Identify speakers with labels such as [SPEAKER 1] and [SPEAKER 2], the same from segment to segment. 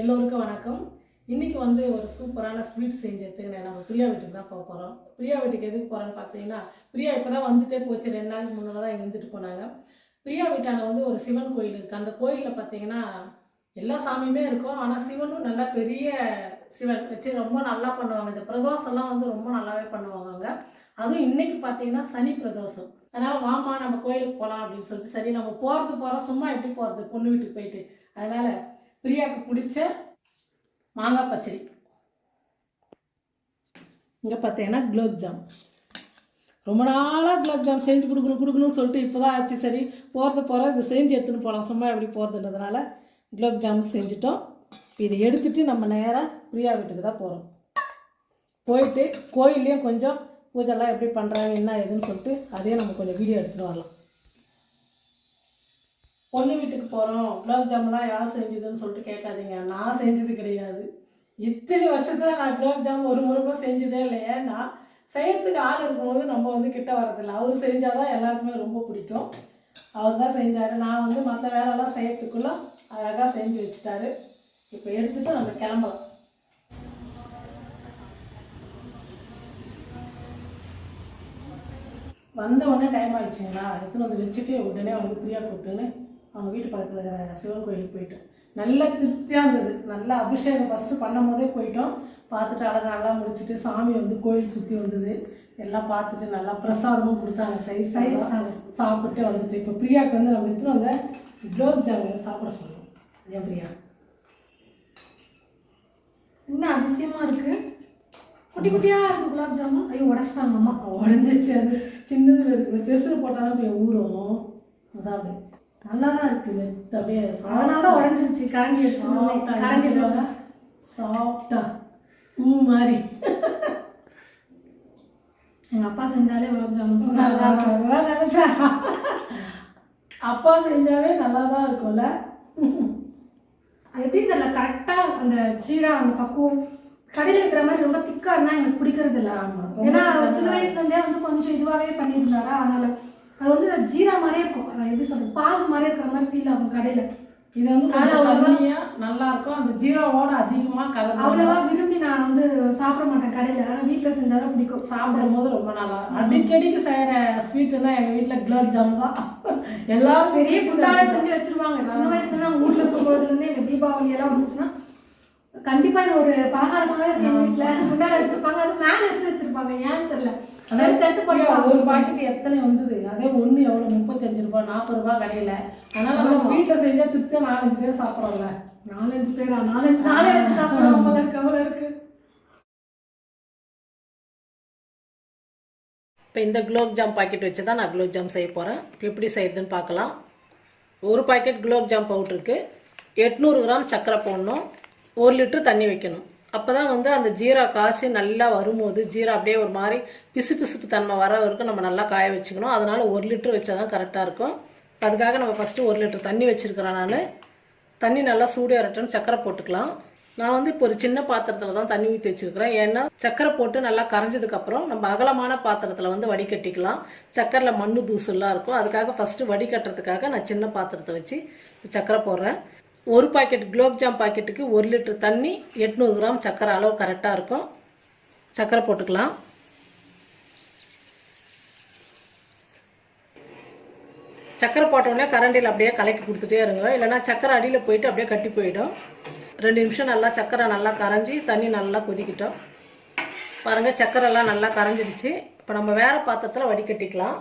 [SPEAKER 1] எல்லோருக்கும் வணக்கம். இன்றைக்கி வந்து ஒரு சூப்பரான ஸ்வீட் செஞ்சு எடுத்துக்கினேன். நம்ம பிரியா வீட்டுக்கு தான் போக போகிறோம் பிரியா வீட்டுக்கு எதுக்கு போகிறோன்னு பார்த்தீங்கன்னா பிரியா இப்போ தான் வந்துட்டே போச்சு. ரெண்டு நாளுக்கு முன்னால் தான் இருந்துட்டு போனாங்க. பிரியா வீட்டான வந்து ஒரு சிவன் கோயில் இருக்குது அந்த கோயிலில் பார்த்தீங்கன்னா எல்லா சாமியுமே இருக்கும். ஆனால் சிவனும் நல்லா பெரிய சிவன் வச்சு ரொம்ப நல்லா பண்ணுவாங்க. இந்த பிரதோஷம்லாம் வந்து ரொம்ப நல்லாவே பண்ணுவாங்க அவங்க அதுவும் இன்றைக்கி பார்த்தீங்கன்னா சனி பிரதோஷம். அதனால் வாமா நம்ம கோயிலுக்கு போகலாம் அப்படின்னு சொல்லிட்டு சரி நம்ம போகிறது போகிறோம் சும்மா எப்படி போகிறது பொண்ணு வீட்டுக்கு போயிட்டு. அதனால் பிரியாவுக்கு பிடிச்ச மாங்காய் பச்சடி. இங்கே பார்த்தீங்கன்னா குலோப் ஜாம் ரொம்ப நாளாக குலோப் ஜாம் செஞ்சு கொடுக்கணும் கொடுக்கணும்னு சொல்லிட்டு இப்போ தான் ஆச்சு. சரி போகிறது போகிற இதை செஞ்சு எடுத்துகிட்டு போகலாம் சும்மா எப்படி போகிறதுன்றதுனால குலோப் ஜாம் செஞ்சுட்டோம். இதை எடுத்துகிட்டு நம்ம நேராக பிரியா வீட்டுக்கு தான் போகிறோம் போயிட்டு கோயில்லையும் கொஞ்சம் பூஜைலாம் எப்படி பண்ணுறாங்க என்ன ஏதுன்னு சொல்லிட்டு அதையும் நம்ம கொஞ்சம் வீடியோ எடுத்துகிட்டு வரலாம். பொண்ணு வீட்டுக்கு போகிறோம் குலோப் ஜாமுன்லாம் யார் செஞ்சதுன்னு சொல்லிட்டு கேட்காதீங்க. நான் செஞ்சது கிடையாது. இத்தனை வருஷத்தில் நான் குலோப் ஜாம் ஒரு முறை கூட செஞ்சதே இல்லை. ஏன்னா செய்யறதுக்கு ஆள் இருக்கும்போது நம்ம வந்து கிட்ட வரதில்லை அவர் செஞ்சால் தான் எல்லாருக்குமே ரொம்ப பிடிக்கும். அவர் தான் செஞ்சார். நான் வந்து மற்ற வேலைலாம் செய்யறதுக்குள்ள அழகாக செஞ்சு வச்சுட்டாரு. இப்போ எடுத்துகிட்டு நம்ம கிளம்பலாம். வந்த உடனே டைம் ஆயிடுச்சுங்களா? எடுத்துன்னு வந்து வச்சுட்டு உடனே வந்து ஃப்ரீயாக கூப்பிட்டுன்னு அவங்க வீட்டு பக்கத்தில் இருக்கிற சிவன் கோயிலுக்கு போயிட்டோம். நல்ல திருப்தியாக இருந்தது. நல்ல அபிஷேகம் ஃபஸ்ட்டு பண்ணும் போதே போயிட்டோம். பார்த்துட்டு அழகாலாம் முடிச்சுட்டு சாமி வந்து கோயில் சுற்றி வந்தது. எல்லாம் பார்த்துட்டு நல்லா பிரசாதமும் கொடுத்தாங்க. தயிர் சாதம் சாப்பிட்டு வந்துட்டு இப்போ பிரியாவுக்கு வந்து நம்ம எடுத்துன்னு வந்த குலோப் ஜாமுன் சாப்பிட சொல்லுவோம் ஏன் பிரியா?
[SPEAKER 2] என்ன அதிசயமா இருக்கு? குட்டி குட்டியா இருக்கு குலாப் ஜாமுன். ஐயோ உடச்சிட்டாங்க அம்மா.
[SPEAKER 1] உடஞ்சிச்சு அது. சின்னதில் இருக்குது பெருசில் போட்டால் தான் போய் ஊறும். சாப்பிடு. நல்லா தான் இருக்குது மெத்த அப்படியே
[SPEAKER 2] அதனால தான் உடஞ்சிருச்சு. கரண்டி எடுத்து கரண்டி
[SPEAKER 1] சாஃப்டா பூ மாதிரி.
[SPEAKER 2] எங்க அப்பா செஞ்சாலே சொன்னா
[SPEAKER 1] நல்லா இருக்கும். அப்பா செஞ்சாவே நல்லா தான் இருக்கும்ல.
[SPEAKER 2] அது எப்படி தெரியல? கரெக்டா அந்த சீரா அந்த பக்குவம் கடையில் இருக்கிற மாதிரி ரொம்ப திக்கா இருந்தா எனக்கு பிடிக்கிறது இல்ல. ஏன்னா சின்ன வயசுல இருந்தே வந்து கொஞ்சம் இதுவாவே பண்ணியிருந்தாரா? அதனால அது வந்து ஜீரா மாதிரியே இருக்கும். அது எப்படி சொல்றது? பாகு மாதிரி இருக்கிற மாதிரி ஃபீல் ஆகும் கடையில.
[SPEAKER 1] இது வந்து தண்ணியா நல்லா இருக்கும். அந்த ஜீரோவோட அதிகமா கலந்து
[SPEAKER 2] அவ்வளவா விரும்பி நான் வந்து சாப்பிட மாட்டேன் கடையில. ஆனா வீட்டுல செஞ்சாதான் பிடிக்கும்.
[SPEAKER 1] சாப்பிடும் போது ரொம்ப நல்லா. அடிக்கடிக்கு செய்யற ஸ்வீட்டுன்னா எங்க வீட்ல குலாப் ஜாம் தான். எல்லாரும்
[SPEAKER 2] பெரிய ஃபுட்டால செஞ்சு வச்சிருவாங்க. சின்ன வயசுல நாங்க ஊர்ல இருக்கும்போதுல இருந்து எங்க தீபாவளி எல்லாம் வந்துச்சுன்னா கண்டிப்பா இது ஒரு பலகாரமாவே இருக்கு எங்க வீட்டுல முன்னாடி வச்சிருப்பாங்க. அது மேல எடுத்து வச்சிருப்பாங்க. ஏன்னு தெரியல.
[SPEAKER 1] ஒரு. பாக்கெட் எத்தனை வந்தது? அதே ஒண்ணு எவ்வளவு? முப்பத்தஞ்சு ரூபாய் நாற்பது ரூபாய் கடையில. அதனால நம்ம வீட்டுல செஞ்சா திருப்தியா நாலஞ்சு பேர் சாப்பிடுறோம்ல.
[SPEAKER 2] நாலஞ்சு பேரா? நாலஞ்சு நாளே வச்சு சாப்பிடுவோம் போல இருக்கு
[SPEAKER 1] இப்போ இந்த குலோப் ஜாம் பாக்கெட் வச்சு தான் நான் குலோப் ஜாம் செய்ய போகிறேன் எப்படி செய்யுதுன்னு பார்க்கலாம். ஒரு பாக்கெட் குலோப் ஜாம் பவுடருக்கு எட்நூறு கிராம் சர்க்கரை போடணும். ஒரு லிட்டர் தண்ணி வைக்கணும். அப்போ தான் வந்து அந்த ஜீரா காய்ச்சி நல்லா வரும்போது ஜீரா அப்படியே ஒரு மாதிரி பிசு பிசுப்பு தன்மை வர வரைக்கும் நம்ம நல்லா காய வச்சுக்கணும். அதனால் ஒரு லிட்டர் வச்சா தான் கரெக்டாக இருக்கும். அதுக்காக நம்ம ஃபஸ்ட்டு ஒரு லிட்டர் தண்ணி வச்சுருக்கிறேன் நான். தண்ணி நல்லா சூடு வரட்டுன்னு சக்கரை போட்டுக்கலாம். நான் வந்து இப்போ ஒரு சின்ன பாத்திரத்தில் தான் தண்ணி ஊற்றி வச்சிருக்கிறேன். ஏன்னா சக்கரை போட்டு நல்லா கரைஞ்சதுக்கப்புறம் நம்ம அகலமான பாத்திரத்தில் வந்து வடிகட்டிக்கலாம். சக்கரையில் மண்ணு தூசுலாம் இருக்கும். அதுக்காக ஃபஸ்ட்டு வடிகட்டுறதுக்காக நான் சின்ன பாத்திரத்தை வச்சு சக்கரை போடுறேன். ஒரு பாக்கெட் குலோப்ஜாம் பாக்கெட்டுக்கு ஒரு லிட்டர் தண்ணி எட்நூறு கிராம் சக்கரை அளவு கரெக்டாக இருக்கும். சக்கரை போட்டுக்கலாம். சக்கரை போட்டோடனே கரண்டியில் அப்படியே கலக்கி கொடுத்துட்டே இருங்க. இல்லைன்னா சக்கரை அடியில் போயிட்டு அப்படியே கட்டி போயிடும். ரெண்டு நிமிஷம் நல்லா சக்கரை நல்லா கரைஞ்சி தண்ணி நல்லா கொதிக்கிட்டோம். பாருங்கள் சக்கரைலாம் நல்லா கரைஞ்சிடுச்சு. இப்போ நம்ம வேறு பாத்திரத்தில் வடிகட்டிக்கலாம்.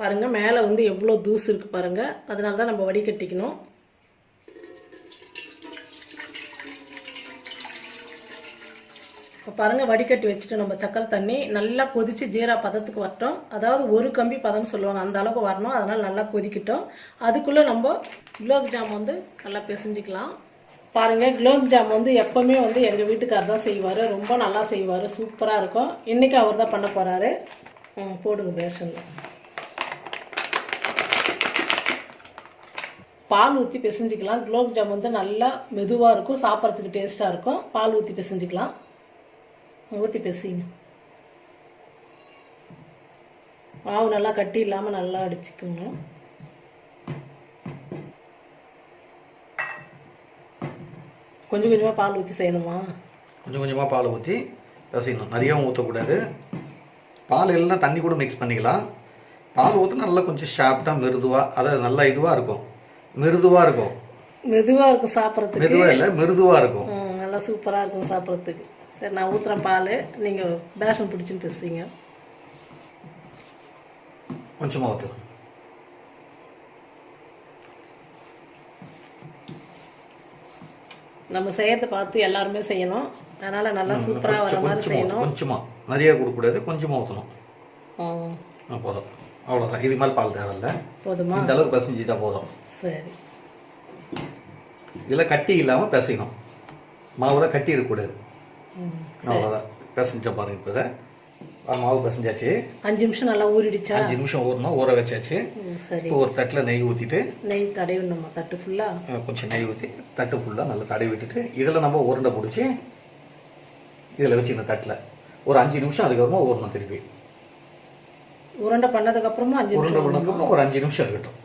[SPEAKER 1] பாருங்கள் மேலே வந்து எவ்வளோ தூசு இருக்குது பாருங்கள் அதனால தான் நம்ம வடிகட்டிக்கணும். இப்போ பாருங்கள் வடிகட்டி வச்சுட்டு நம்ம சக்கரை தண்ணி. நல்லா கொதித்து ஜீரா பதத்துக்கு வரட்டும். அதாவது ஒரு கம்பி பதம்னு சொல்லுவாங்க அந்த அளவுக்கு வரணும். அதனால் நல்லா கொதிக்கட்டும். அதுக்குள்ளே நம்ம குலோப் ஜாம் வந்து நல்லா பிசைஞ்சிக்கலாம். பாருங்கள் குலோப் ஜாம் வந்து எப்போவுமே வந்து எங்கள் வீட்டுக்காரர் தான் செய்வார். ரொம்ப நல்லா செய்வார். சூப்பராக இருக்கும். இன்றைக்கி அவர் தான் பண்ண போகிறாரு போடுங்க பேஷனில் பால் ஊற்றி பிசைஞ்சிக்கலாம். குலோப் ஜாம் வந்து நல்லா மெதுவாக இருக்கும். சாப்பிட்றதுக்கு டேஸ்ட்டாக இருக்கும். பால் ஊற்றி பிசைஞ்சிக்கலாம். ஊற்றி பிசைங்க மாவு நல்லா கட்டி இல்லாமல் நல்லா அடிச்சுக்கணும் கொஞ்சம் கொஞ்சமாக பால் ஊற்றி செய்யணுமா?
[SPEAKER 3] கொஞ்சம் கொஞ்சமாக பால் ஊற்றி பிசையணும் நிறையவும் ஊற்றக்கூடாது பால் எல்லாம் தண்ணி கூட மிக்ஸ் பண்ணிக்கலாம். பால் ஊற்றினா நல்லா கொஞ்சம் ஷார்ப்டாக மிருதுவாக அதாவது நல்லா இதுவாக இருக்கும். மிருதுவாக இருக்கும்.
[SPEAKER 1] மெதுவாக இருக்கும் சாப்பிட்றதுக்கு.
[SPEAKER 3] மெதுவாக இல்லை மிருதுவாக இருக்கும்.
[SPEAKER 1] நல்லா சூப்பராக இருக்கும் சாப்பிட்றதுக்கு. சரி நான் ஊற்றுறேன் பால். நீங்கள் பேஷன் பிடிச்சின்னு பேசுறீங்க.
[SPEAKER 3] கொஞ்சமாக ஊற்று
[SPEAKER 1] நம்ம செய்யறத பார்த்து எல்லாருமே செய்யணும். அதனால் நல்லா சூப்பராக வர மாதிரி செய்யணும்.
[SPEAKER 3] கொஞ்சமாக நிறைய கொடுக்கக்கூடாது கொஞ்சமாக ஊற்றணும் போதும். அவ்வளோதான் இது மேலே பால் தேவையில்ல.
[SPEAKER 1] போதுமா?
[SPEAKER 3] இந்த அளவுக்கு பிசைஞ்சிட்டா போதும்.
[SPEAKER 1] சரி.
[SPEAKER 3] இதில் கட்டி இல்லாமல் பிசையணும். மாவில் கட்டி இருக்கக்கூடாது. அவ்வளோதான் பிசைஞ்ச பாருங்க இப்போ ஆ, மாவு பிசைஞ்சாச்சு.
[SPEAKER 1] அஞ்சு நிமிஷம் நல்லா ஊறிடுச்சா?
[SPEAKER 3] அஞ்சு நிமிஷம் ஊறணும் ஊற வச்சாச்சு.
[SPEAKER 1] சரி.
[SPEAKER 3] ஒரு தட்டில் நெய் ஊற்றிட்டு
[SPEAKER 1] நெய் தடவிடணுமா தட்டு ஃபுல்லாக
[SPEAKER 3] கொஞ்சம் நெய் ஊற்றி தட்டு ஃபுல்லாக நல்லா தடவி விட்டுட்டு இதில் நம்ம உருண்டை பிடிச்சி இதில் வச்சு இந்த தட்டில். ஒரு அஞ்சு நிமிஷம் அதுக்கப்புறமா ஊறணும் திருப்பி.
[SPEAKER 1] உருண்டை பண்ணதுக்கப்புறமா அஞ்சு
[SPEAKER 3] உருண்டை
[SPEAKER 1] நிமிஷம்
[SPEAKER 3] பண்ணதுக்கப்புறம் ஒரு அஞ்சு நிமிஷம் இருக்கட்டும்.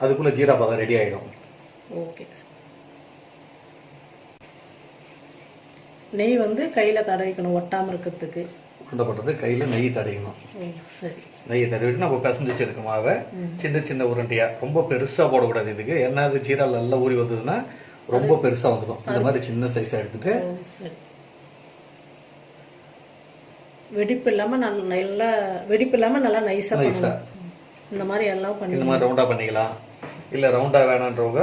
[SPEAKER 3] அதுக்குள்ளே ஜீரா பதம் ரெடி ஆகிடும்
[SPEAKER 1] ஓகே. நெய் வந்து கையில் தடவிக்கணும் ஒட்டாமல் இருக்கிறதுக்கு.
[SPEAKER 3] உருண்டை கையில் நெய் தடவிக்கணும்.
[SPEAKER 1] சரி.
[SPEAKER 3] நெய்யை தடவிட்டு நம்ம பிசைஞ்சு வச்சிருக்க மாவை சின்ன சின்ன உருண்டையா ரொம்ப பெருசாக போடக்கூடாது இதுக்கு. என்ன அது ஜீரா நல்லா ஊறி வந்ததுன்னா ரொம்ப பெருசாக வந்துடும். இந்த மாதிரி சின்ன சைஸாக எடுத்துட்டு
[SPEAKER 1] வெடிப்பு இல்லாமல் நல்ல நல்லா வெடிப்பு இல்லாமல் நல்லா நைஸாக
[SPEAKER 3] நைஸா.
[SPEAKER 1] பண்ணணும். இந்த மாதிரி எல்லாம் பண்ணி
[SPEAKER 3] இந்த மாதிரி ரவுண்டாக பண்ணிக்கலாம். இல்லை ரவுண்டாக வேணான்றவங்க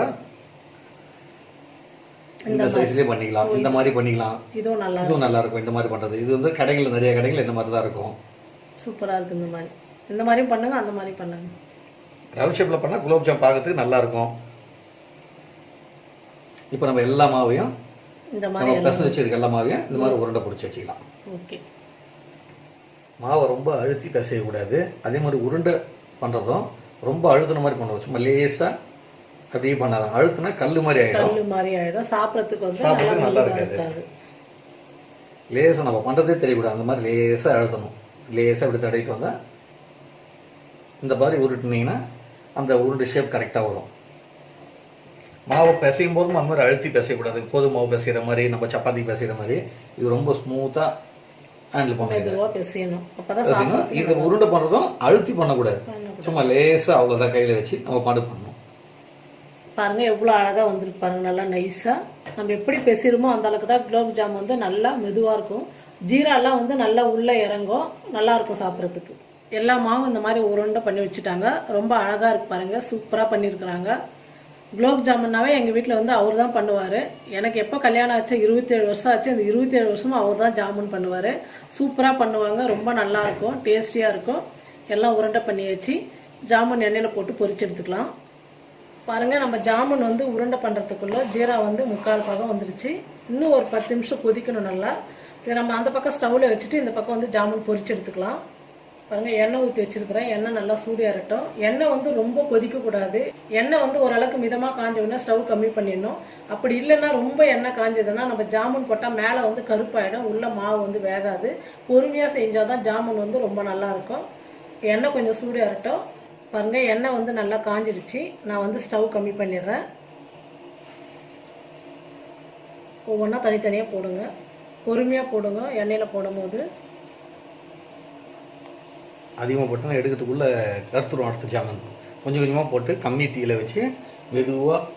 [SPEAKER 3] இந்த சைஸ்லேயே பண்ணிக்கலாம். இந்த மாதிரி பண்ணிக்கலாம்.
[SPEAKER 1] இதுவும் நல்லா
[SPEAKER 3] இதுவும் நல்லா இருக்கும். இந்த மாதிரி பண்ணுறது இது வந்து கடைகளில் நிறைய கடைகள் இந்த மாதிரி தான் இருக்கும்.
[SPEAKER 1] சூப்பராக இருக்கு இந்த மாதிரி. இந்த மாதிரியும் பண்ணுங்க அந்த மாதிரி பண்ணுங்க.
[SPEAKER 3] ரவுண்ட் ஷேப்பில் பண்ணால் குலோப் ஜாம் பார்க்கறதுக்கு நல்லா இருக்கும். இப்போ நம்ம எல்லா மாவையும்
[SPEAKER 1] இந்த மாதிரி
[SPEAKER 3] நம்ம பிசைஞ்சு வச்சிருக்க எல்லா மாவையும் இந்த மாதிரி உருண்டை பிடிச்சி வச்சுக்கலாம்.
[SPEAKER 1] ஓகே.
[SPEAKER 3] மாவை ரொம்ப அழுத்தி பிசையக்கூடாது. அதே மாதிரி உருண்டை பண்ணுறதும் ரொம்ப அழுத்தின மாதிரி பண்ணுவோம் சும்மா லேசாக அப்படியே பண்ணாதான் அழுத்தினா கல் மாதிரி ஆகிடும்
[SPEAKER 1] கல்லு மாதிரி ஆயிடும். சாப்பிட்றதுக்கு வந்து
[SPEAKER 3] சாப்பிட்றதுக்கு
[SPEAKER 1] நல்லா
[SPEAKER 3] இருக்காது. லேசாக நம்ம பண்ணுறதே தெரியக்கூடாது. அந்த மாதிரி லேசாக அழுத்தணும். லேசாக இப்படி தடவிட்டு வந்தால் இந்த மாதிரி உருட்டுனீங்கன்னா அந்த உருண்டை ஷேப் கரெக்டாக வரும். மாவை பிசையும் போதும் அந்த மாதிரி அழுத்தி பிசையக்கூடாது. கோதுமை மாவு பிசைகிற மாதிரி நம்ம சப்பாத்தி பிசைகிற மாதிரி இது ரொம்ப ஸ்மூத்தாக ஹேண்டில்
[SPEAKER 1] பிசையணும்.
[SPEAKER 3] இது உருண்டை பண்ணுறதும் அழுத்தி பண்ணக்கூடாது. சும்மா லேசாக அவ்வளோதான் கையில் வச்சு நம்ம பாடு பண்ணணும்.
[SPEAKER 1] பாருங்க எவ்வளோ அழகாக வந்திருக்கு நல்லா நைஸாக நம்ம எப்படி பெசிருமோ அந்த அளவுக்கு தான் குலோப் ஜாம் வந்து நல்லா மெதுவாக இருக்கும். ஜீராலாம் வந்து நல்லா உள்ளே இறங்கும். நல்லாயிருக்கும் சாப்பிட்றதுக்கு. எல்லா மாவும் இந்த மாதிரி உருண்டை பண்ணி வச்சுட்டாங்க. ரொம்ப அழகாக இருக்கு பாருங்கள் சூப்பராக பண்ணியிருக்கிறாங்க குலோப் ஜாமுன்னாவே எங்கள் வீட்டில் வந்து அவர் தான் பண்ணுவார். எனக்கு எப்போ கல்யாணம் ஆச்சு இருபத்தேழு வருஷம் ஆச்சு அந்த இருபத்தேழு வருஷமும் அவர் தான் ஜாமுன் பண்ணுவார். சூப்பராக பண்ணுவாங்க ரொம்ப நல்லா இருக்கும் டேஸ்டியாக இருக்கும். எல்லாம் உருண்டை பண்ணி வச்சு ஜாமுன் எண்ணெயில் போட்டு பொரிச்சு எடுத்துக்கலாம். பாருங்க நம்ம ஜாமுன் வந்து உருண்டை பண்ணுறதுக்குள்ளே ஜீரா வந்து முக்கால் பாகம் வந்துருச்சு. இன்னும் ஒரு பத்து நிமிஷம் கொதிக்கணும் நல்லா. இதை நம்ம அந்த பக்கம் ஸ்டவ்வில் வச்சுட்டு இந்த பக்கம் வந்து ஜாமுன் பொரிச்சு எடுத்துக்கலாம். பாருங்க எண்ணெய் ஊற்றி வச்சிருக்கிறேன். எண்ணெய் நல்லா சூடு இறட்டும் எண்ணெய் வந்து ரொம்ப கொதிக்கக்கூடாது. எண்ணெய் வந்து ஓரளவுக்கு மிதமாக காஞ்சோடனே ஸ்டவ் கம்மி பண்ணிடணும். அப்படி இல்லைன்னா ரொம்ப எண்ணெய் காஞ்சதுன்னா நம்ம ஜாமுன் போட்டால் மேலே வந்து கருப்பாயிடும். உள்ளே மாவு வந்து வேகாது. பொறுமையாக செஞ்சால் தான் ஜாமுன் வந்து ரொம்ப நல்லாயிருக்கும் எண்ணெய் கொஞ்சம் சூடு பாருங்க எண்ணெய் வந்து நல்லா காஞ்சிடுச்சு நான் வந்து ஸ்டவ் கம்மி பண்ணிடுறேன். ஒவ்வொன்றா தனித்தனியாக போடுங்க. பொறுமையாக போடுங்க எண்ணெயில் போடும்போது.
[SPEAKER 3] அதிகமாக போட்டோம்னா எடுக்கிறதுக்குள்ளே கருத்துரும் அடுத்த ஜாமன் கொஞ்சம் கொஞ்சமாக போட்டு கம்மி தீயில வச்சு மெதுவாக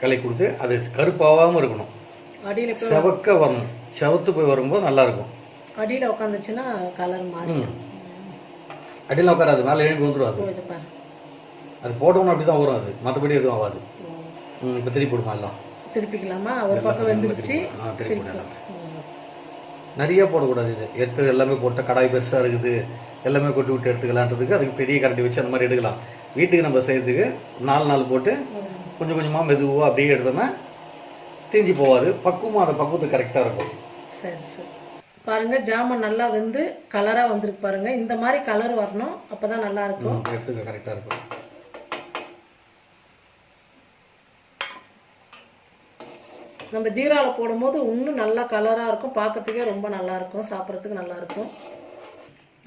[SPEAKER 3] களை கொடுத்து அது கருப்பாகாமல் இருக்கணும்.
[SPEAKER 1] அடியில்
[SPEAKER 3] செவக்க வரணும். செவத்து போய் வரும்போது நல்லா இருக்கும்.
[SPEAKER 1] அடியில் உட்காந்துச்சுன்னா கலர் மாறி
[SPEAKER 3] ம். அடியில் உட்காராது மேலே எழுப்பி வந்துடும் அது போட்டோம்னா அப்படி தான் வரும் அது. மற்றபடி எதுவும் ஆகாது. இப்போ திருப்பி போடுமா எல்லாம்?
[SPEAKER 1] திருப்பிக்கலாமா? ஒரு பக்கம் வெந்துருச்சு.
[SPEAKER 3] ஆ திருப்பி போடலாம் நிறைய போடக்கூடாது இது. எடுத்து எல்லாமே போட்ட கடாய் பெருசாக இருக்குது. எல்லாமே கொட்டி விட்டு எடுத்துக்கலான்றதுக்கு அதுக்கு பெரிய கரண்டி வச்சு அந்த மாதிரி எடுக்கலாம். வீட்டுக்கு நம்ம செய்யறதுக்கு நாலு நாள் போட்டு கொஞ்சம் கொஞ்சமாக மெதுவாக அப்படியே எடுத்தோம்னா தீஞ்சு போகாது பக்குவமாக அந்த பக்குவத்துக்கு கரெக்டாக இருக்கும்.
[SPEAKER 1] சரி சரி. பாருங்க ஜாமுன் நல்லா வெந்து கலராக வந்திருக்கு பாருங்க. இந்த மாதிரி கலர் வரணும் அப்பதான் நல்லா இருக்கும்.
[SPEAKER 3] ம், எடுத்துக்க கரெக்டாக இருக்கும்.
[SPEAKER 1] நம்ம ஜீராவில் போடும்போது இன்னும் நல்லா கலராக இருக்கும். பார்க்கறதுக்கே ரொம்ப நல்லா இருக்கும். சாப்பிட்றதுக்கு நல்லா இருக்கும்.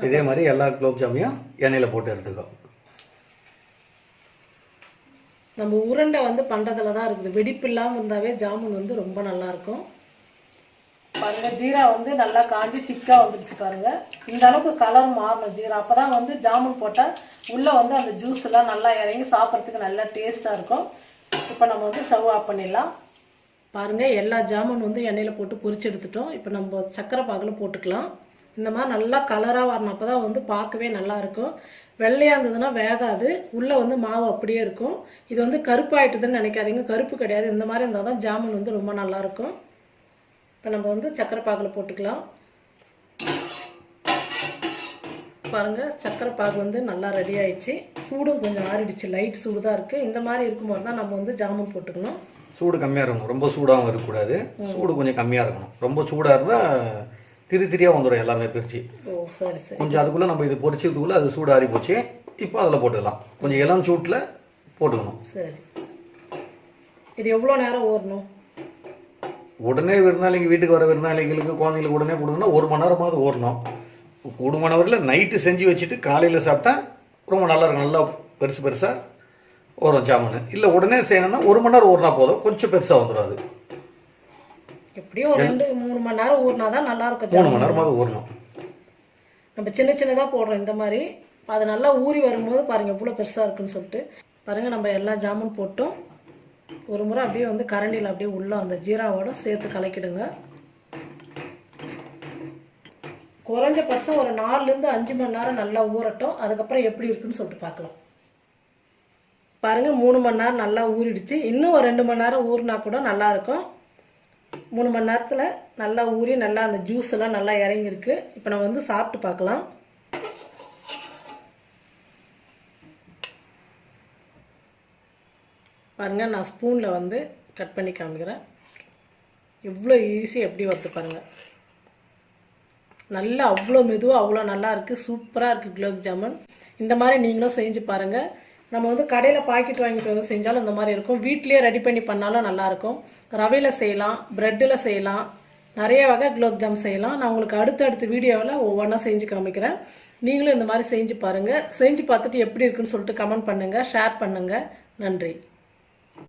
[SPEAKER 3] இதே மாதிரி எல்லா குலோப் ஜாமையும் எண்ணெயில் போட்டு எடுத்துக்கோ.
[SPEAKER 1] நம்ம உருண்டை வந்து பண்ணுறதுல தான் இருக்குது. வெடிப்பு இல்லாமல் இருந்தாவே ஜாமுன் வந்து ரொம்ப நல்லாயிருக்கும் பாருங்க. ஜீரா வந்து நல்லா காஞ்சி திக்காக வந்துடுச்சு பாருங்க. இந்த அளவுக்கு கலர் மாறணும் ஜீரா. அப்போ தான் வந்து ஜாமுன் போட்டால் உள்ளே வந்து அந்த ஜூஸ் எல்லாம் நல்லா இறங்கி சாப்பிட்றதுக்கு நல்லா டேஸ்ட்டாக இருக்கும். இப்போ நம்ம வந்து ஸ்டவ் ஆஃப் பண்ணிடலாம். பாருங்க எல்லா ஜாமுன் வந்து எண்ணெயில் போட்டு பொரிச்சு எடுத்துட்டோம். இப்போ நம்ம சக்கரை பாகில் போட்டுக்கலாம். இந்த மாதிரி நல்லா கலராக வரணும். அப்போ தான் வந்து பார்க்கவே நல்லாயிருக்கும் வெள்ளையாக இருந்ததுன்னா வேகாது. உள்ளே வந்து மாவு அப்படியே இருக்கும். இது வந்து கருப்பாயிட்டுதுன்னு நினைக்காதீங்க. கருப்பு கிடையாது. இந்த மாதிரி இருந்தால் தான் ஜாமுன் வந்து ரொம்ப நல்லாயிருக்கும் இப்போ நம்ம வந்து சக்கரை பாகில் போட்டுக்கலாம். பாருங்க சக்கரை பாகு வந்து நல்லா ரெடி ஆயிடுச்சு. சூடும் கொஞ்சம் ஆறிடுச்சு. லைட் சூடு தான் இருக்குது இந்த மாதிரி இருக்கும்போது தான் நம்ம வந்து ஜாமுன் போட்டுக்கணும்.
[SPEAKER 3] சூடு கம்மியாக இருக்கணும். ரொம்ப சூடாகவும் இருக்கக்கூடாது. சூடு கொஞ்சம் கம்மியாக இருக்கணும். ரொம்ப சூடாக இருந்தால் திரி திரியாக வந்துடும் எல்லாமே பிரித்து
[SPEAKER 1] ஓ சரி சரி.
[SPEAKER 3] கொஞ்சம் அதுக்குள்ளே நம்ம இது பொரிச்சதுக்குள்ளே அது சூடு ஆறி போச்சு. இப்போ அதில் போட்டுக்கலாம் கொஞ்சம் இளம் சூட்டில் போட்டுக்கணும்.
[SPEAKER 1] சரி. இது எவ்வளோ நேரம் ஊறணும்
[SPEAKER 3] உடனே விருந்தாளிங்க வீட்டுக்கு வர விருந்தாளிங்களுக்கு குழந்தைங்களுக்கு உடனே கொடுக்கணும்னா ஒரு மணி நேரமாவது ஓடணும். கூடுமானவரில் நைட்டு செஞ்சு வச்சுட்டு காலையில் சாப்பிட்டா ரொம்ப நல்லா இருக்கும். நல்லா பெருசு பெருசாக வரும் ஜாமுன் இல்லை உடனே செய்யணும்னா ஒரு மணி நேரம் ஊறினா போதும். கொஞ்சம் பெருசாக வந்துடும் அது.
[SPEAKER 1] எப்படியும் ஒரு ரெண்டு மூணு மணி நேரம் ஊறினா தான் நல்லா இருக்கும்
[SPEAKER 3] மூணு. மணி நேரமாவது ஊறணும்
[SPEAKER 1] நம்ம சின்ன சின்னதாக போடுறோம் இந்த மாதிரி. அது நல்லா ஊறி வரும்போது பாருங்கள் எவ்வளோ பெருசாக இருக்குன்னு சொல்லிட்டு. பாருங்கள் நம்ம எல்லா ஜாமுன் போட்டோம். ஒரு முறை அப்படியே வந்து கரண்டியில் அப்படியே உள்ளே அந்த ஜீராவோட சேர்த்து கலக்கிடுங்க. குறைஞ்சபட்சம் ஒரு நாலுலேருந்து அஞ்சு மணி நேரம் நல்லா ஊறட்டும். அதுக்கப்புறம் எப்படி இருக்குன்னு சொல்லிட்டு பார்க்கலாம். பாருங்கள் மூணு மணி நேரம் நல்லா ஊறிடுச்சு. இன்னும் ஒரு ரெண்டு மணி நேரம் ஊறினா கூட நல்லாயிருக்கும் மூணு மணி நேரத்தில் நல்லா ஊறி நல்லா அந்த ஜூஸ் எல்லாம் நல்லா இறங்கியிருக்கு. இப்போ நம்ம வந்து சாப்பிட்டு பார்க்கலாம். பாருங்கள் நான் ஸ்பூனில் வந்து கட் பண்ணி காமிக்கிறேன். எவ்வளோ ஈஸி எப்படி வருது பாருங்கள் நல்லா அவ்வளோ மெதுவாக அவ்வளோ நல்லா இருக்குது சூப்பராக இருக்குது குலோப் ஜாமுன். இந்த மாதிரி நீங்களும் செஞ்சு பாருங்கள் நம்ம வந்து கடையில் பாக்கெட் வாங்கிட்டு வந்து செஞ்சாலும் இந்த மாதிரி இருக்கும். வீட்லேயே ரெடி பண்ணி பண்ணாலும் நல்லாயிருக்கும் ரவையில் செய்யலாம் ப்ரெட்டில் செய்யலாம். நிறைய வகை குலோப் ஜாம் செய்யலாம். நான் உங்களுக்கு அடுத்தடுத்த வீடியோவில் ஒவ்வொன்றா செஞ்சு காமிக்கிறேன். நீங்களும் இந்த மாதிரி செஞ்சு பாருங்கள் செஞ்சு பார்த்துட்டு எப்படி இருக்குன்னு சொல்லிட்டு கமெண்ட் பண்ணுங்கள் ஷேர் பண்ணுங்கள் நன்றி.